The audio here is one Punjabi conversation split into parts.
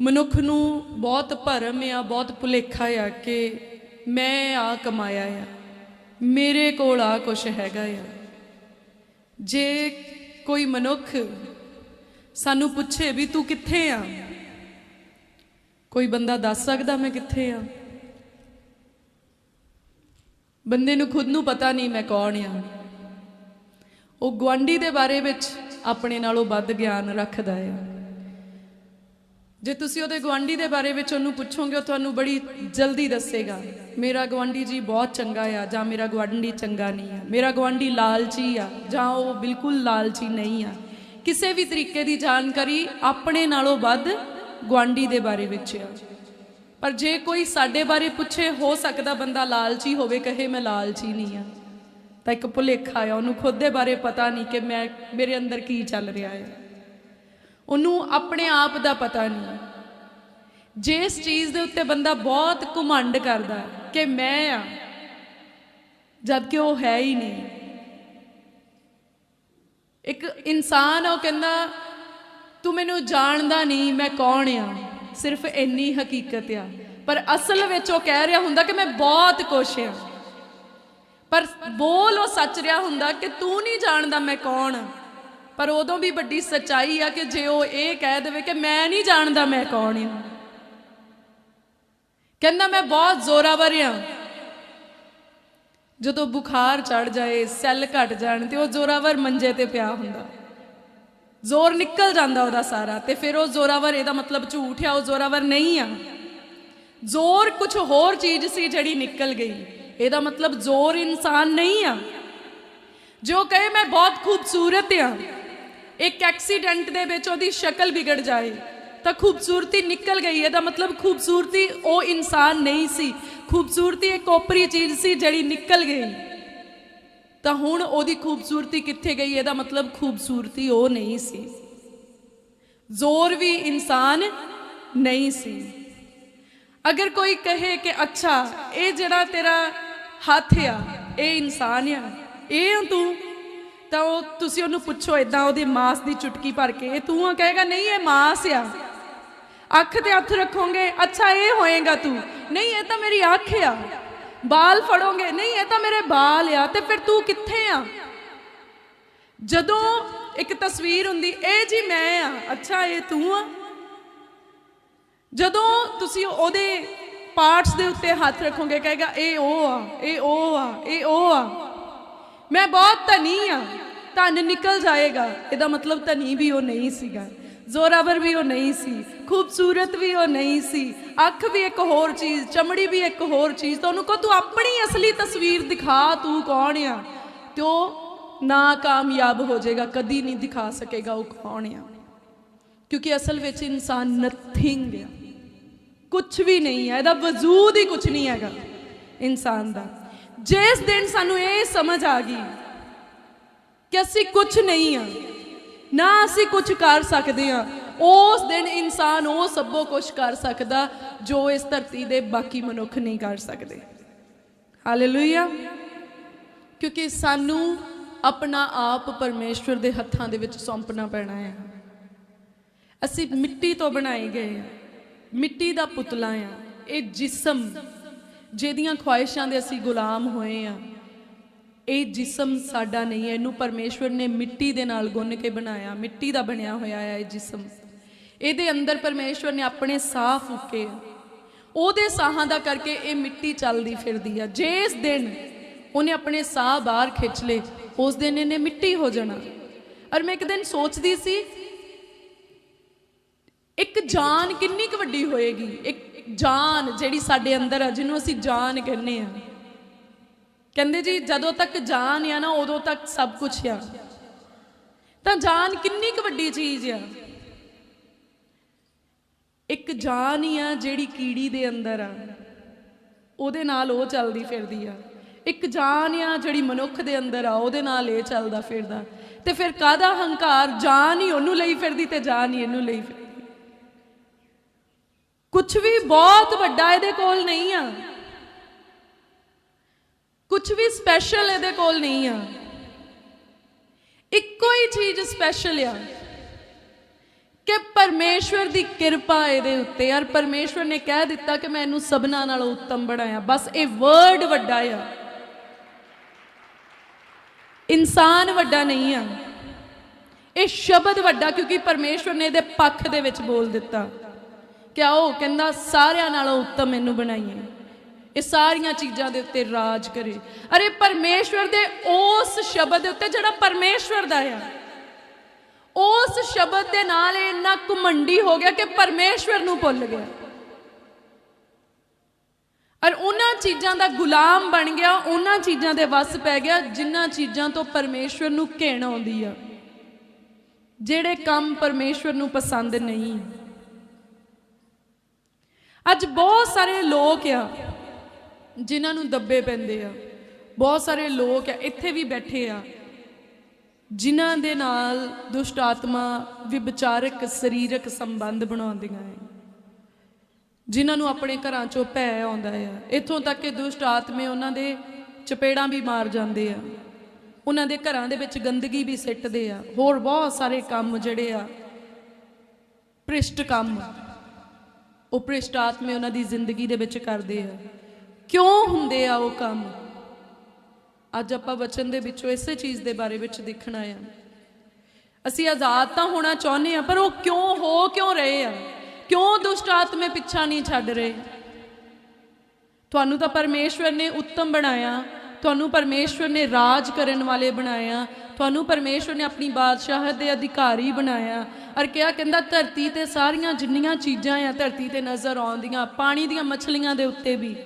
ਮਨੁੱਖ ਨੂੰ ਬਹੁਤ ਭਰਮ ਆ, ਬਹੁਤ ਭੁਲੇਖਾ ਆ ਕਿ ਮੈਂ ਆ ਕਮਾਇਆ ਆ। ਮੇਰੇ ਕੋਲ ਆ ਕੁਛ ਹੈਗਾ ਆ। ਜੇ ਕੋਈ ਮਨੁੱਖ ਸਾਨੂੰ ਪੁੱਛੇ ਵੀ ਤੂੰ ਕਿੱਥੇ ਆ? ਕੋਈ ਬੰਦਾ ਦੱਸ ਸਕਦਾ ਮੈਂ ਕਿੱਥੇ ਆ? ਬੰਦੇ ਨੂੰ ਖੁਦ ਨੂੰ ਪਤਾ ਨਹੀਂ ਮੈਂ ਕੌਣ ਆ। ਉਹ ਗਵਾਂਢੀ ਦੇ ਬਾਰੇ ਵਿੱਚ ਆਪਣੇ ਨਾਲੋਂ ਵੱਧ ਗਿਆਨ ਰੱਖਦਾ ਆ। ਜੇ ਤੁਸੀਂ ਉਹਦੇ ਗਵਾਂਢੀ ਦੇ ਬਾਰੇ ਵਿੱਚ ਉਹਨੂੰ ਪੁੱਛੋਗੇ, ਉਹ ਤੁਹਾਨੂੰ ਬੜੀ ਜਲਦੀ ਦੱਸੇਗਾ, ਮੇਰਾ ਗਵਾਂਢੀ ਜੀ ਬਹੁਤ ਚੰਗਾ ਆ, ਜਾਂ ਮੇਰਾ ਗਵਾਂਢੀ ਚੰਗਾ ਨਹੀਂ ਆ, ਮੇਰਾ ਗਵਾਂਢੀ ਲਾਲਚੀ ਆ, ਜਾਂ ਉਹ ਬਿਲਕੁਲ ਲਾਲਚੀ ਨਹੀਂ ਆ। ਕਿਸੇ ਵੀ ਤਰੀਕੇ ਦੀ ਜਾਣਕਾਰੀ ਆਪਣੇ ਨਾਲੋਂ ਵੱਧ ਗਵਾਂਢੀ ਦੇ ਬਾਰੇ ਵਿੱਚ ਆ। ਪਰ ਜੇ ਕੋਈ ਸਾਡੇ ਬਾਰੇ ਪੁੱਛੇ, ਹੋ ਸਕਦਾ ਬੰਦਾ ਲਾਲਚੀ ਹੋਵੇ, ਕਹੇ ਮੈਂ ਲਾਲਚੀ ਨਹੀਂ ਆ। ਤਾਂ ਇੱਕ ਭੁਲੇਖਾ ਆ, ਉਹਨੂੰ ਖੁਦ ਦੇ ਬਾਰੇ ਪਤਾ ਨਹੀਂ ਕਿ ਮੈਂ, ਮੇਰੇ ਅੰਦਰ ਕੀ ਚੱਲ ਰਿਹਾ ਹੈ ਉਹਨੂੰ ਆਪਣੇ ਆਪ ਦਾ ਪਤਾ ਨਹੀਂ। ਜਿਸ ਚੀਜ਼ ਦੇ ਉੱਤੇ ਬੰਦਾ ਬਹੁਤ ਘੁਮੰਡ ਕਰਦਾ ਕਿ ਮੈਂ ਆ ਜਦ ਕਿ ਉਹ ਹੈ ਹੀ ਨਹੀਂ। ਇੱਕ ਇਨਸਾਨ ਉਹ ਕਹਿੰਦਾ, ਤੂੰ ਮੈਨੂੰ ਜਾਣਦਾ ਨਹੀਂ, ਮੈਂ ਕੌਣ ਆ? ਸਿਰਫ ਇੰਨੀ ਹਕੀਕਤ ਆ। ਪਰ ਅਸਲ ਵਿੱਚ ਉਹ ਕਹਿ ਰਿਹਾ ਹੁੰਦਾ ਕਿ ਮੈਂ ਬਹੁਤ ਕੁਛ ਆ। ਪਰ ਬੋਲ ਉਹ ਸੱਚ ਰਿਹਾ ਹੁੰਦਾ ਕਿ ਤੂੰ ਨਹੀਂ ਜਾਣਦਾ ਮੈਂ ਕੌਣ ਆ। ਪਰ ਉਦੋਂ ਵੀ ਵੱਡੀ ਸਚਾਈ ਆ ਕਿ ਜੇ ਉਹ ਇਹ ਕਹਿ ਦੇਵੇ ਕਿ ਮੈਂ ਨਹੀਂ ਜਾਣਦਾ ਮੈਂ ਕੌਣ ਹਾਂ ਕਹਿੰਦਾ, ਮੈਂ ਬਹੁਤ ਜ਼ੋਰਾਵਰ ਹਾਂ ਜਦੋਂ ਬੁਖਾਰ ਚੜ ਜਾਏ, ਸੈੱਲ ਘਟ ਜਾਣ ਤੇ ਉਹ ਜ਼ੋਰਾਵਰ ਮੰਜੇ ਤੇ ਪਿਆ ਹੁੰਦਾ। ਜ਼ੋਰ ਨਿਕਲ ਜਾਂਦਾ ਉਹਦਾ ਸਾਰਾ ਤੇ ਫਿਰ ਉਹ ਜ਼ੋਰਾਵਰ, ਇਹਦਾ ਮਤਲਬ ਝੂਠ ਆ, ਉਹ ਜ਼ੋਰਾਵਰ ਨਹੀਂ ਆ। ਜ਼ੋਰ ਕੁਝ ਹੋਰ ਚੀਜ਼ ਸੀ ਜਿਹੜੀ ਨਿਕਲ ਗਈ। ਇਹਦਾ ਮਤਲਬ ਜ਼ੋਰ ਇਨਸਾਨ ਨਹੀਂ ਆ। ਜੋ ਕਹੇ, ਮੈਂ ਬਹੁਤ ਖੂਬਸੂਰਤ ਆ। ਇੱਕ ਐਕਸੀਡੈਂਟ ਦੇ ਵਿੱਚ ਉਹਦੀ ਸ਼ਕਲ ਵਿਗੜ ਜਾਏ, ਤਾਂ ਖੂਬਸੂਰਤੀ ਨਿਕਲ ਗਈ। ਇਹਦਾ ਮਤਲਬ ਖੂਬਸੂਰਤੀ ਉਹ ਇਨਸਾਨ ਨਹੀਂ ਸੀ। ਖੂਬਸੂਰਤੀ ਇੱਕ ਓਪਰੀ ਚੀਜ਼ ਸੀ ਜਿਹੜੀ ਨਿਕਲ ਗਈ। ਤਾਂ ਹੁਣ ਉਹਦੀ ਖੂਬਸੂਰਤੀ ਕਿੱਥੇ ਗਈ? ਇਹਦਾ ਮਤਲਬ ਖੂਬਸੂਰਤੀ ਉਹ ਨਹੀਂ ਸੀ। ਜ਼ੋਰ ਵੀ ਇਨਸਾਨ ਨਹੀਂ ਸੀ। ਅਗਰ ਕੋਈ ਕਹੇ ਕਿ ਅੱਛਾ, ਇਹ ਜਿਹੜਾ ਤੇਰਾ ਹੱਥ ਆ, ਇਹ ਇਨਸਾਨ ਆ, ਇਹ ਤੂੰ। ਤਾਂ ਉਹ ਤੁਸੀਂ ਉਹਨੂੰ ਪੁੱਛੋ ਇਦਾਂ ਉਹਦੇ ਮਾਸ ਦੀ ਚੁਟਕੀ ਭਰ ਕੇ, ਇਹ ਤੂੰ ਆ? ਕਹੇਗਾ, ਨਹੀਂ, ਇਹ ਮਾਸ ਆ। ਅੱਖ ਤੇ ਹੱਥ ਰੱਖੋਗੇ, ਅੱਛਾ, ਇਹ ਹੋਏਗਾ ਤੂੰ। ਨਹੀਂ, ਇਹ ਤਾਂ ਮੇਰੀ ਅੱਖ ਆ। ਬਾਲ ਫੜੋਗੇ, ਨਹੀਂ, ਇਹ ਤਾਂ ਮੇਰੇ ਬਾਲ ਆ। ਤੇ ਫਿਰ ਤੂੰ ਕਿੱਥੇ ਆ? ਜਦੋਂ ਇੱਕ ਤਸਵੀਰ ਹੁੰਦੀ, ਇਹ ਜੀ ਮੈਂ ਆ। ਅੱਛਾ, ਇਹ ਤੂੰ ਆ? ਜਦੋਂ ਤੁਸੀਂ ਉਹਦੇ ਪਾਰਟਸ ਦੇ ਉੱਤੇ ਹੱਥ ਰੱਖੋਗੇ, ਕਹੇਗਾ, ਇਹ ਉਹ ਆ, ਇਹ ਉਹ ਆ, ਇਹ ਉਹ ਆ। ਮੈਂ ਬਹੁਤ ਧਨੀ ਆ। ਧਨ ਨਿਕਲ ਜਾਏਗਾ। ਇਹਦਾ ਮਤਲਬ ਧਨੀ ਵੀ ਉਹ ਨਹੀਂ ਸੀਗਾ। ਜ਼ੋਰਾਵਰ ਵੀ ਉਹ ਨਹੀਂ ਸੀ। ਖੂਬਸੂਰਤ ਵੀ ਉਹ ਨਹੀਂ ਸੀ। ਅੱਖ ਵੀ ਇੱਕ ਹੋਰ ਚੀਜ਼, ਚਮੜੀ ਵੀ ਇੱਕ ਹੋਰ ਚੀਜ਼। ਤੁਹਾਨੂੰ ਉਹਨੂੰ ਕਹੋ, ਤੂੰ ਆਪਣੀ ਅਸਲੀ ਤਸਵੀਰ ਦਿਖਾ। ਤੂੰ ਕੌਣ ਆ? ਤੇ ਉਹ ਨਾ ਕਾਮਯਾਬ ਹੋ ਜਾਏਗਾ। ਕਦੀ ਨਹੀਂ ਦਿਖਾ ਸਕੇਗਾ ਉਹ ਕੌਣ ਆ। ਕਿਉਂਕਿ ਅਸਲ ਵਿੱਚ ਇਨਸਾਨ ਨਥਿੰਗ ਆ। ਕੁਝ ਵੀ ਨਹੀਂ ਹੈ ਇਹਦਾ ਵਜੂਦ ਹੀ ਕੁਝ ਨਹੀਂ ਹੈਗਾ ਇਨਸਾਨ ਦਾ। ਜਿਸ ਦਿਨ ਸਾਨੂੰ ਇਹ ਸਮਝ ਆ ਗਈ ਕਿ ਅਸੀਂ ਕੁਝ ਨਹੀਂ ਆ, ਨਾ ਅਸੀਂ ਕੁਝ ਕਰ ਸਕਦੇ ਆ, ਉਸ ਦਿਨ ਇਨਸਾਨ ਉਹ ਸਭੋ ਕੁਝ ਕਰ ਸਕਦਾ ਜੋ ਇਸ ਧਰਤੀ ਦੇ ਬਾਕੀ ਮਨੁੱਖ ਨਹੀਂ ਕਰ ਸਕਦੇ। ਹਾਲੇਲੂਇਆ ਕਿਉਂਕਿ ਸਾਨੂੰ ਆਪਣਾ ਆਪ ਪਰਮੇਸ਼ਵਰ ਦੇ ਹੱਥਾਂ ਦੇ ਵਿੱਚ ਸੌਂਪਣਾ ਪੈਣਾ ਹੈ। ਅਸੀਂ ਮਿੱਟੀ ਤੋਂ ਬਣਾਏ ਗਏ ਆ, ਮਿੱਟੀ ਦਾ ਪੁਤਲਾ ਆ, ਇਹ ਜਿਸਮ ਜਿਹਦੀਆਂ ਖੁਆਇਸ਼ਾਂ ਦੇ ਅਸੀਂ ਗੁਲਾਮ ਹੋਏ ਆ ਇਹ ਜਿਸਮ ਸਾਡਾ ਨਹੀਂ ਹੈ, ਇਹਨੂੰ ਪਰਮੇਸ਼ਵਰ ਨੇ ਮਿੱਟੀ ਦੇ ਨਾਲ ਗੁੰਨ ਕੇ ਬਣਾਇਆ, ਮਿੱਟੀ ਦਾ ਬਣਿਆ ਹੋਇਆ ਹੈ ਇਹ ਜਿਸਮ। ਇਹਦੇ ਅੰਦਰ ਪਰਮੇਸ਼ਵਰ ਨੇ ਆਪਣੇ ਸਾਹ ਫੂਕੇ। ਉਹਦੇ ਸਾਹਾਂ ਦਾ ਕਰਕੇ ਇਹ ਮਿੱਟੀ ਚੱਲਦੀ ਫਿਰਦੀ ਆ। ਜਿਸ ਦਿਨ ਉਹਨੇ ਆਪਣੇ ਸਾਹ ਬਾਹਰ ਖਿੱਚ ਲਏ, ਉਸ ਦਿਨ ਇਹਨੇ ਮਿੱਟੀ ਹੋ ਜਾਣਾ। ਔਰ ਮੈਂ ਇੱਕ ਦਿਨ ਸੋਚਦੀ ਸੀ, ਇੱਕ ਜਾਨ ਕਿੰਨੀ ਕੁ ਵੱਡੀ ਹੋਏਗੀ? ਇੱਕ ਜਾਨ ਜਿਹੜੀ ਸਾਡੇ ਅੰਦਰ ਆ, ਜਿਹਨੂੰ ਅਸੀਂ ਜਾਨ ਕਹਿੰਦੇ ਆ। ਕਹਿੰਦੇ ਜੀ, ਜਦੋਂ ਤੱਕ ਜਾਨ ਆ ਨਾ, ਉਦੋਂ ਤੱਕ ਸਭ ਕੁਝ ਆ। ਤਾਂ ਜਾਨ ਕਿੰਨੀ ਕੁ ਵੱਡੀ ਚੀਜ਼ ਆ। ਇੱਕ ਜਾਨ ਹੀ ਆ ਜਿਹੜੀ ਕੀੜੀ ਦੇ ਅੰਦਰ ਆ। ਉਹਦੇ ਨਾਲ ਉਹ ਚੱਲਦੀ ਫਿਰਦੀ ਆ। ਇੱਕ ਜਾਨ ਆ ਜਿਹੜੀ ਮਨੁੱਖ ਦੇ ਅੰਦਰ ਆ, ਉਹਦੇ ਨਾਲ ਇਹ ਚੱਲਦਾ ਫਿਰਦਾ। ਤੇ ਫਿਰ ਕਾਦਾ ਹੰਕਾਰ? ਜਾਨ ਹੀ ਉਹਨੂੰ ਲਈ ਫਿਰਦੀ ਤੇ ਜਾਨ ਹੀ ਇਹਨੂੰ ਲਈ ਫਿਰਦੀ। ਕੁਝ ਵੀ ਬਹੁਤ ਵੱਡਾ ਇਹਦੇ ਕੋਲ ਨਹੀਂ ਆ। ਕੁਝ ਵੀ ਸਪੈਸ਼ਲ ਇਹਦੇ ਕੋਲ ਨਹੀਂ ਆ। ਇੱਕੋ ਹੀ ਚੀਜ਼ ਸਪੈਸ਼ਲ ਆ ਕਿ ਪਰਮੇਸ਼ਵਰ ਦੀ ਕਿਰਪਾ ਇਹਦੇ ਉੱਤੇ ਯਾਰ ਪਰਮੇਸ਼ਵਰ ਨੇ ਕਹਿ ਦਿੱਤਾ ਕਿ ਮੈਂ ਇਹਨੂੰ ਸਭਨਾਂ ਨਾਲੋਂ ਉੱਤਮ ਬਣਾਇਆ। ਬਸ ਇਹ ਵਰਡ ਵੱਡਾ ਆ। ਇਨਸਾਨ ਵੱਡਾ ਨਹੀਂ ਆ। ਇਹ ਸ਼ਬਦ ਵੱਡਾ ਕਿਉਂਕਿ ਪਰਮੇਸ਼ਵਰ ਨੇ ਇਹਦੇ ਪੱਖ ਦੇ ਵਿੱਚ ਬੋਲ ਦਿੱਤਾ। ਕਿ ਆਓ ਕਹਿੰਦਾ, ਸਾਰਿਆਂ ਨਾਲੋਂ ਉੱਤਮ ਇਹਨੂੰ ਬਣਾਈਏ ਇਹ ਸਾਰੀਆਂ ਚੀਜ਼ਾਂ ਦੇ ਉੱਤੇ ਰਾਜ ਕਰੇ। ਅਰੇ ਪਰਮੇਸ਼ਵਰ ਦੇ ਉਸ ਸ਼ਬਦ ਦੇ ਉੱਤੇ ਜਿਹੜਾ ਪਰਮੇਸ਼ਵਰ ਦਾ ਆ। ਉਸ ਸ਼ਬਦ ਦੇ ਨਾਲ ਇਹ ਇੰਨਾ ਘਮੰਡੀ ਹੋ ਗਿਆ ਕਿ ਪਰਮੇਸ਼ਵਰ ਨੂੰ ਭੁੱਲ ਗਿਆ। ਔਰ ਉਹਨਾਂ ਚੀਜ਼ਾਂ ਦਾ ਗੁਲਾਮ ਬਣ ਗਿਆ, ਉਹਨਾਂ ਚੀਜ਼ਾਂ ਦੇ ਵੱਸ ਪੈ ਗਿਆ ਜਿਨ੍ਹਾਂ ਚੀਜ਼ਾਂ ਤੋਂ ਪਰਮੇਸ਼ਵਰ ਨੂੰ ਘਿਣ ਆਉਂਦੀ ਆ। ਜਿਹੜੇ ਕੰਮ ਪਰਮੇਸ਼ਵਰ ਨੂੰ ਪਸੰਦ ਨਹੀਂ। ਅੱਜ ਬਹੁਤ ਸਾਰੇ ਲੋਕ ਆ ਜਿਨ੍ਹਾਂ ਨੂੰ ਦੱਬੇ ਪੈਂਦੇ ਆ। ਬਹੁਤ ਸਾਰੇ ਲੋਕ ਆ, ਇੱਥੇ ਵੀ ਬੈਠੇ ਆ, ਜਿਨ੍ਹਾਂ ਦੇ ਨਾਲ ਦੁਸ਼ਟ ਆਤਮਾ ਵਿਚਾਰਕ ਸਰੀਰਕ ਸੰਬੰਧ ਬਣਾਉਂਦੀਆਂ ਹੈ ਜਿਨ੍ਹਾਂ ਨੂੰ ਆਪਣੇ ਘਰਾਂ ਚੋਂ ਭੈ ਆਉਂਦਾ ਆ। ਇੱਥੋਂ ਤੱਕ ਕਿ ਦੁਸ਼ਟ ਆਤਮੇ ਉਹਨਾਂ ਦੇ ਚਪੇੜਾਂ ਵੀ ਮਾਰ ਜਾਂਦੇ ਆ। ਉਹਨਾਂ ਦੇ ਘਰਾਂ ਦੇ ਵਿੱਚ ਗੰਦਗੀ ਵੀ ਸਿੱਟਦੇ ਆ। ਹੋਰ ਬਹੁਤ ਸਾਰੇ ਕੰਮ ਜਿਹੜੇ ਆ, ਭ੍ਰਿਸ਼ਟ ਕੰਮ। ਉਹ ਭ੍ਰਿਸ਼ਟ ਆਤਮੇ ਉਹਨਾਂ ਦੀ ਜ਼ਿੰਦਗੀ ਦੇ ਵਿੱਚ ਕਰਦੇ ਆ। ਕਿਉਂ ਹੁੰਦੇ ਆ ਉਹ ਕੰਮ? ਅੱਜ ਆਪਾਂ ਵਚਨ ਦੇ ਵਿੱਚੋਂ ਇਸੇ ਚੀਜ਼ ਦੇ ਬਾਰੇ ਵਿੱਚ ਦੇਖਣਾ ਆ। ਅਸੀਂ ਆਜ਼ਾਦ ਤਾਂ ਹੋਣਾ ਚਾਹੁੰਦੇ ਆ, ਪਰ ਉਹ ਕਿਉਂ ਹੋ ਕਿਉਂ ਰਹੇ ਆ? ਕਿਉਂ ਦੁਸ਼ਟ ਆਤਮੇ ਪਿੱਛਾ ਨਹੀਂ ਛੱਡ ਰਹੇ? ਤੁਹਾਨੂੰ ਤਾਂ ਪਰਮੇਸ਼ਵਰ ਨੇ ਉੱਤਮ ਬਣਾਇਆ, ਤੁਹਾਨੂੰ ਪਰਮੇਸ਼ਵਰ ਨੇ ਰਾਜ ਕਰਨ ਵਾਲੇ ਬਣਾਇਆ ਤੁਹਾਨੂੰ ਪਰਮੇਸ਼ਵਰ ਨੇ ਆਪਣੀ ਬਾਦਸ਼ਾਹਤ ਦੇ ਅਧਿਕਾਰੀ ਬਣਾਇਆ। ਔਰ ਕਿਹਾ ਕਹਿੰਦਾ, ਧਰਤੀ ਤੇ ਸਾਰੀਆਂ ਜਿੰਨੀਆਂ ਚੀਜ਼ਾਂ ਆ, ਧਰਤੀ ਤੇ ਨਜ਼ਰ ਆਉਂਦੀਆਂ, ਪਾਣੀ ਦੀਆਂ ਮੱਛਲੀਆਂ ਦੇ ਉੱਤੇ ਵੀ।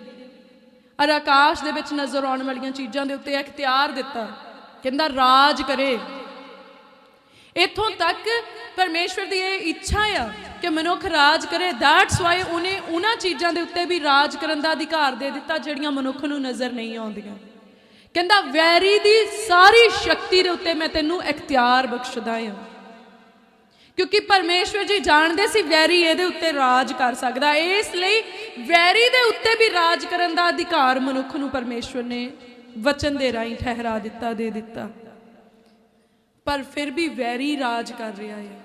ਔਰ ਆਕਾਸ਼ ਦੇ ਵਿੱਚ ਨਜ਼ਰ ਆਉਣ ਵਾਲੀਆਂ ਚੀਜ਼ਾਂ ਦੇ ਉੱਤੇ ਇਖਤਿਆਰ ਦਿੱਤਾ। ਕਹਿੰਦਾ, ਰਾਜ ਕਰੇ। ਇਥੋਂ ਤੱਕ ਪਰਮੇਸ਼ਵਰ ਦੀ ਇਹ ਇੱਛਾ ਆ ਕਿ ਮਨੁੱਖ ਰਾਜ ਕਰੇ। ਦੈਟਸ ਵਾਈ ਉਹਨੇ ਉਹਨਾਂ ਚੀਜ਼ਾਂ ਦੇ ਉੱਤੇ ਵੀ ਰਾਜ ਕਰਨ ਦਾ ਅਧਿਕਾਰ ਦੇ ਦਿੱਤਾ, ਜਿਹੜੀਆਂ ਮਨੁੱਖ ਨੂੰ ਨਜ਼ਰ ਨਹੀਂ ਆਉਂਦੀਆਂ। ਕਹਿੰਦਾ, ਵੈਰੀ ਦੀ ਸਾਰੀ ਸ਼ਕਤੀ ਦੇ ਉੱਤੇ ਮੈਂ ਤੈਨੂੰ ਇਖਤਿਆਰ ਬਖਸ਼ਦਾ ਹਾਂ। ਕਿਉਂਕਿ ਪਰਮੇਸ਼ਵਰ ਜੀ ਜਾਣਦੇ ਸੀ ਵੈਰੀ ਇਹਦੇ ਉੱਤੇ ਰਾਜ ਕਰ ਸਕਦਾ। ਇਸ ਲਈ ਵੈਰੀ ਦੇ ਉੱਤੇ ਵੀ ਰਾਜ ਕਰਨ ਦਾ ਅਧਿਕਾਰ ਮਨੁੱਖ ਨੂੰ ਪਰਮੇਸ਼ਵਰ ਨੇ ਵਚਨ ਦੇ ਰਾਹੀਂ ਠਹਿਰਾ ਦਿੱਤਾ, ਦੇ ਦਿੱਤਾ। ਪਰ ਫਿਰ ਵੀ ਵੈਰੀ ਰਾਜ ਕਰ ਰਿਹਾ ਹੈ।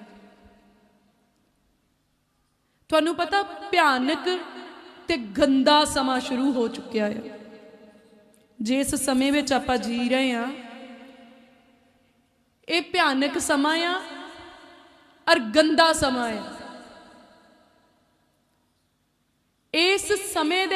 ਤੁਹਾਨੂੰ ਪਤਾ, ਭਿਆਨਕ ਤੇ ਗੰਦਾ ਸਮਾਂ ਸ਼ੁਰੂ ਹੋ ਚੁੱਕਿਆ ਹੈ। ਜਿਸ ਸਮੇਂ ਵਿੱਚ ਆਪਾਂ ਜੀ ਰਹੇ ਹਾਂ, ਇਹ ਭਿਆਨਕ ਸਮਾਂ ਆ ਔਰ ਗੰਦਾ ਸਮਾਂ ਆ। ਇਸ ਸਮੇਂ ਦੇ